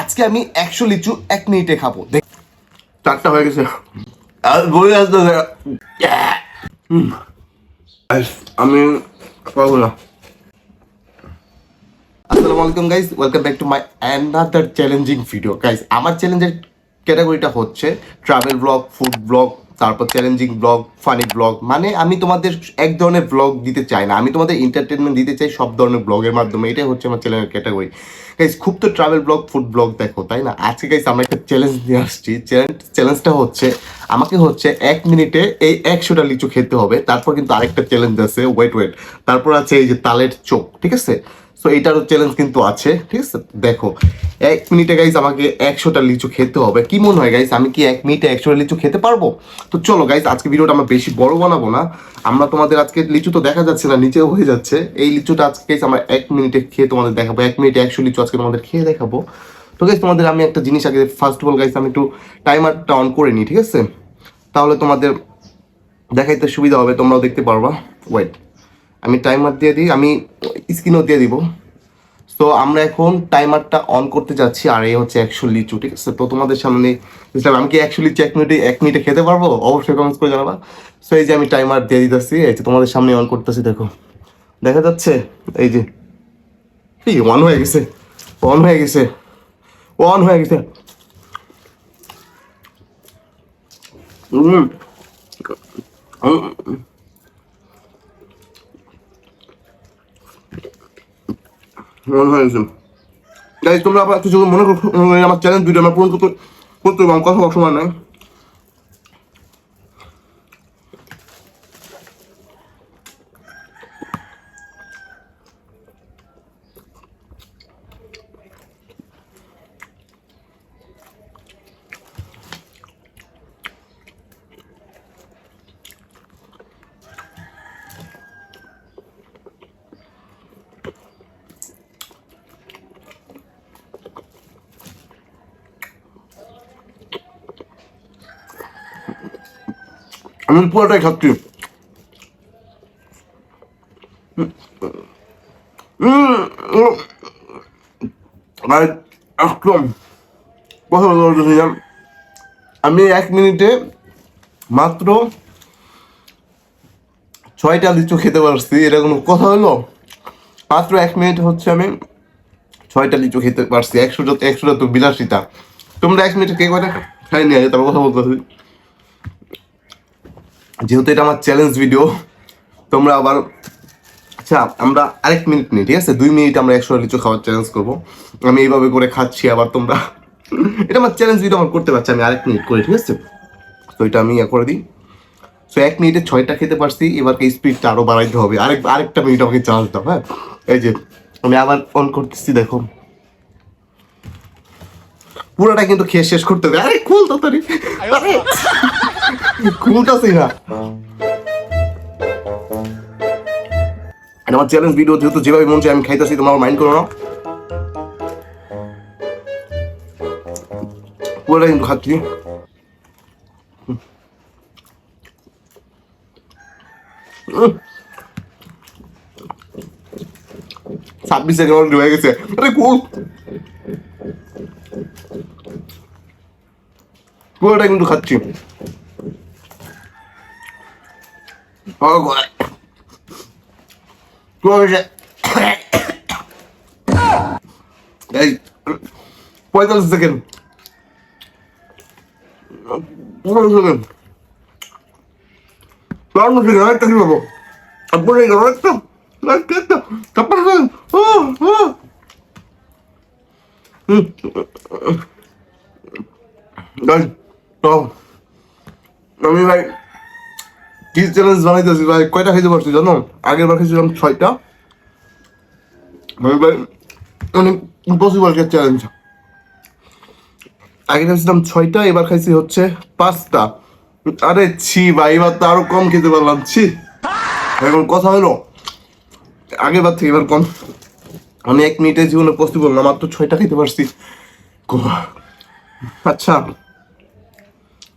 আজকে আমি একশো লিচু এক মিনিটে খাব। চারটা হয়ে গেছে। বলে আসতে আমি পাবো না। আসসালামু আলাইকুম guys welcome back to my another challenging video guys আমার চ্যালেঞ্জের ক্যাটাগরিটা হচ্ছে ট্রাভেল ব্লগ ফুড ব্লগ তারপর চ্যালেঞ্জিং ব্লগ ফানি ব্লগ মানে আমি তোমাদের এক ধরনের ব্লগ দিতে চাই না। আমি তোমাদের এন্টারটেনমেন্ট দিতে চাই সব ধরনের ব্লগের মাধ্যমে। এটাই হচ্ছে আমার চ্যানেলের ক্যাটাগরি গাইস খুব তো ট্রাভেল ব্লগ ফুড ব্লগ দেখো, তাই না? আজকে গাইজ আমরা একটা চ্যালেঞ্জ নিয়ে আসছি। চ্যালেঞ্জ চ্যালেঞ্জটা হচ্ছে, আমাকে হচ্ছে এক মিনিটে এই একশোটা লিচু খেতে হবে। তারপর কিন্তু আরেকটা চ্যালেঞ্জ আছে ওয়েট ওয়েট তারপর আছে এই যে তালের চোখ, ঠিক আছে? সো এটারও চ্যালেঞ্জ কিন্তু আছে, ঠিক আছে? দেখো, এক মিনিটে গাইস আমাকে একশোটা লিচু খেতে হবে। কি মনে হয় গাইস আমি কি এক মিনিটে একশোটা লিচু খেতে পারব? তো চলো গাইস আজকে ভিডিওটা আমরা বেশি বড় বানাবো না। আমরা তোমাদের আজকে লিচু তো দেখা যাচ্ছে না, নিচেও হয়ে যাচ্ছে। এই লিচুটা আজকে গাইস আমরা এক মিনিটে খেয়ে তোমাদের দেখাবো। এক মিনিটে একশো লিচু আজকে তোমাদের খেয়ে দেখাবো। তো গাইস তোমাদের আমি একটা জিনিস আগে ফার্স্ট অফ অল গাইস আমি একটু টাইমারটা অন করে নিই, ঠিক আছে? তাহলে তোমাদের দেখাইতে সুবিধা হবে, তোমরাও দেখতে পারবা। ওয়েট আমি টাইমার দিয়ে দিই, আমি স্ক্রিনও দিয়ে দিব। তো আমরা এখন টাইমারটা অন করতে যাচ্ছি, আর এই হচ্ছে একশো লিচু ঠিক আছে তো তোমাদের সামনে আমি কি একশো লিচু এক মিনিটে এক মিনিটে খেতে পারব? অবশ্যই কমেন্টস করে জানাবা। সো এই যে আমি টাইমার দিয়ে দিতেছি, এই যে তোমাদের সামনে অন করতেছি, দেখো। দেখা যাচ্ছে? এই যে। এই অন হয়ে গেছে। অন হয়ে গেছে। অন হয়ে গেছে। মনে হয় গাইজ, তোমরা আবার কিছু মনে করো, আমার চ্যালেঞ্জ ভিডিও আমার পূরণ করতে করতে আমার কথা সময় নাই। আমি পুরোটাই খাচ্ছি। কথা আমি এক মিনিটে মাত্র ছয়টা লিচু খেতে পারছি, এরকম কথা হলো? মাত্র এক মিনিট হচ্ছে আমি ছয়টা লিচু খেতে পারছি, একশোটা একশোটা তো বিলাসিতা। তোমরা এক মিনিটে কে কয়টা খাই নিয়ে তারপর কথা বলতেছি। যেহেতু এটা আমার চ্যালেঞ্জ ভিডিও তোমরা আবার আচ্ছা আমরা আরেক মিনিট নিই, ঠিক আছে? দুই মিনিট আমরা একশো লিচু খাওয়ার চ্যালেঞ্জ করব। আমি এইভাবে করে খাচ্ছি আবার তোমরা। এটা আমার চ্যালেঞ্জ ভিডিও আমার করতে পারছি, আমি আরেক মিনিট করি, ঠিক আছে? তো এটা আমি ইয়ে করে দিই। সো এক মিনিটে ছয়টা খেতে পারছি এবারকে স্পিডটা আরও বাড়াইতে হবে। আরেক, আরেকটা মিনিট আমাকে চার্জ দাও হ্যাঁ? এই যে, আমি আবার অন করতেছি, দেখো। পুরোটা কিন্তু খেয়ে শেষ করতে হবে। আরে, খুল তাড়াতাড়ি। আমার চ্যালেঞ্জ ভিডিও যেহেতু যেভাবে মন চাই আমি খাইতেছি তোমার মাইন্ড করো না। পুরোটা কিন্তু খাচ্ছি। ছাব্বিশ হয়ে গেছে। আরে কুল। পুরোটা কিন্তু খাচ্ছি। ও God. পুরোটা এই পঁয়তাল্লিশ সেকেন্ড পনেরো সেকেন্ড চুয়ান্ন সেকেন্ড আরেকটা কি পাবো তারপরে আরেকটা আরেকটা একটা তারপরে ও ও হুম গাইজ তো আমি ভাই কি চ্যালেঞ্জ বানাইতেছি, ভাই। কয়টা খাইতে পারছি জানো? আগের বার খাইছিলাম ছয়টা। ভাই অনেক ইম্পসিবল কে চ্যালেঞ্জ আগে খাইছিলাম ছয়টা, এবার খাইছি হচ্ছে পাঁচটা। আরে ছি, ভাই, এবার তো আরও কম খেতে পারলাম। ছি। এখন কথা হলো, আগের বার থেকে এবার কম। আমি এক মিনিটের জীবনে পসিবল না, মাত্র ছয়টা খেতে পারছি। আচ্ছা।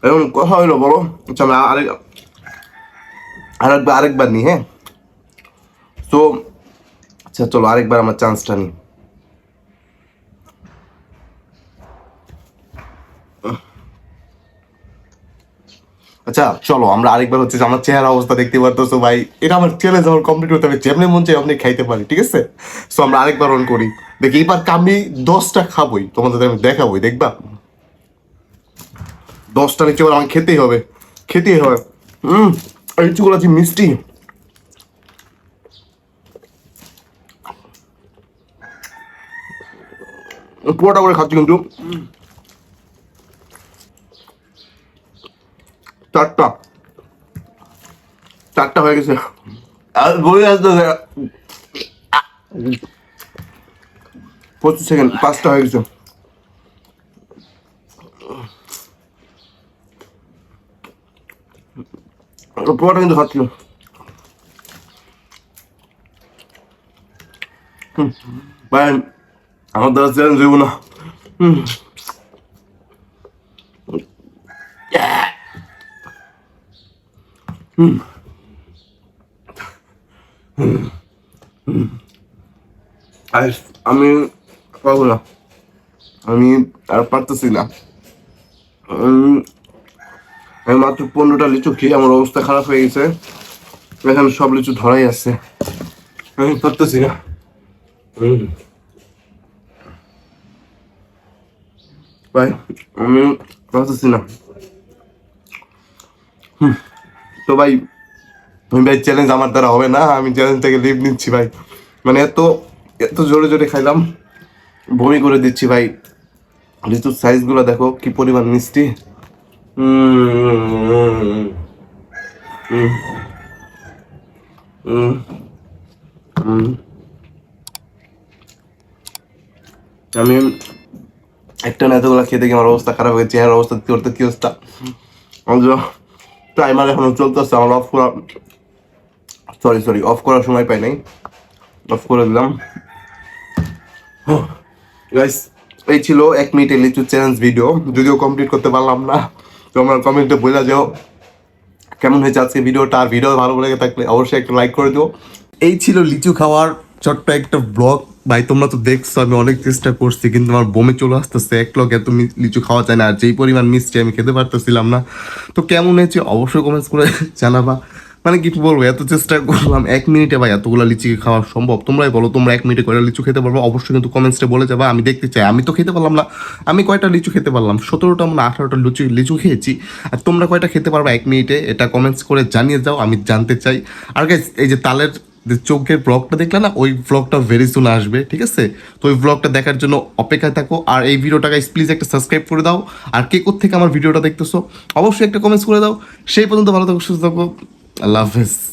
এখন কথা হইল বলো। আচ্ছা আমি আরেক আরেকবার আরেকবার নিই হ্যাঁ? তো আচ্ছা চলো আরেকবার আমার চান্সটা নিই আচ্ছা চলো, আমরা আরেকবার হচ্ছে যে আমার চেহারা অবস্থা দেখতে পারতো ভাই, এটা আমার চ্যালেঞ্জ আমার কমপ্লিট করতে হবে, যেমনি মন চাই আপনি খাইতে পারি, ঠিক আছে? সো আমরা আরেকবার অন করি। দেখি, এবার আমি দশটা খাবই, তোমাদের আমি দেখাবই, দেখবা? দশটা নিচে আমার খেতেই হবে খেতেই হবে। হুম। লিচুগুলো আছে মিষ্টি। পুরোটা করে খাচ্ছি কিন্তু। চারটা। চারটা হয়ে গেছে। আর বই আসতে পঁচিশ সেকেন্ড, পাঁচটা হয়ে গেছে। পুরোটা কিন্তু খাচ্ছিল ভাই, আমার দ্বারা চ্যালেঞ্জ হইব না। হুম। আর, আমি পাবো না। আমি আর পারতেছি না। আমি মাত্র পনেরোটা লিচু খেয়ে আমার অবস্থা খারাপ হয়ে গেছে। এখানে সব লিচু ধরাই আছে। আমি পারতেছি না। ভাই, আমি পারতেছি না। তো ভাই আমি ভাই চ্যালেঞ্জ আমার দ্বারা হবে না। আমি চ্যালেঞ্জ থেকে লিভ নিচ্ছি ভাই। মানে এত এত জোরে জোরে খাইলাম। বমি করে দিচ্ছি ভাই। লিচুর সাইজগুলো দেখো, কি পরিমাণ মিষ্টি। আমি একটা না এতগুলো খেতে গিয়ে আমার অবস্থা খারাপ হয়েছে চেহারা অবস্থা করতে কি অবস্থা? টাইমার এখনও চলতেছে, আমার অফ করা সরি সরি অফ করার সময় পাই নাই। অফ করে দিলাম। গাইস এই ছিল এক মিনিটের লিচু চ্যালেঞ্জ ভিডিও যদিও কমপ্লিট করতে পারলাম না। তোমরা কমেন্টে বলে যাও। কেমন হয়েছে আজকে ভিডিওটা? আর ভিডিও ভালো লেগে থাকলে অবশ্যই একটা লাইক করে দিও। এই ছিল লিচু খাওয়ার ছোট্ট একটা ব্লগ ভাই, তোমরা তো দেখছ, আমি অনেক চেষ্টা করছি, কিন্তু আমার বমে চলে আসতেছে। এক লগ এত লিচু খাওয়া যায় না, আর যেই পরিমাণ মিষ্টি আমি খেতে পারতেছিলাম না। তো কেমন হয়েছে অবশ্যই কমেন্টস করে জানাবা। মানে কি বলব এত চেষ্টা করলাম এক মিনিটে ভাই এতগুলো লিচি খাওয়া সম্ভব? তোমরাই বলো তোমরা এক মিনিটে কয়টা লিচু খেতে পারব? অবশ্যই কিন্তু কমেন্টসে বলে যাবা আমি দেখতে চাই। আমি তো খেতে পারলাম না আমি কয়টা লিচু খেতে পারলাম? সতেরোটা মানে আঠারোটা লিচু লিচু খেয়েছি। আর তোমরা কয়টা খেতে পারবে এক মিনিটে? এটা কমেন্টস করে জানিয়ে যাও আমি জানতে চাই। আর guys, এই যে তালের যে চোখের ব্লগটা দেখলে না ওই ব্লগটা ভেরি সুন আসবে ঠিক আছে? তো ওই ব্লগটা দেখার জন্য অপেক্ষায় থাকো। আর এই ভিডিওটা গাইস প্লিজ একটা সাবস্ক্রাইব করে দাও। আর কে থেকে আমার ভিডিওটা দেখতেছো অবশ্যই একটা কমেন্টস করে দাও। সেই পর্যন্ত ভালো থাকো সুস্থ থাকো। আল্লাহ হাফেজ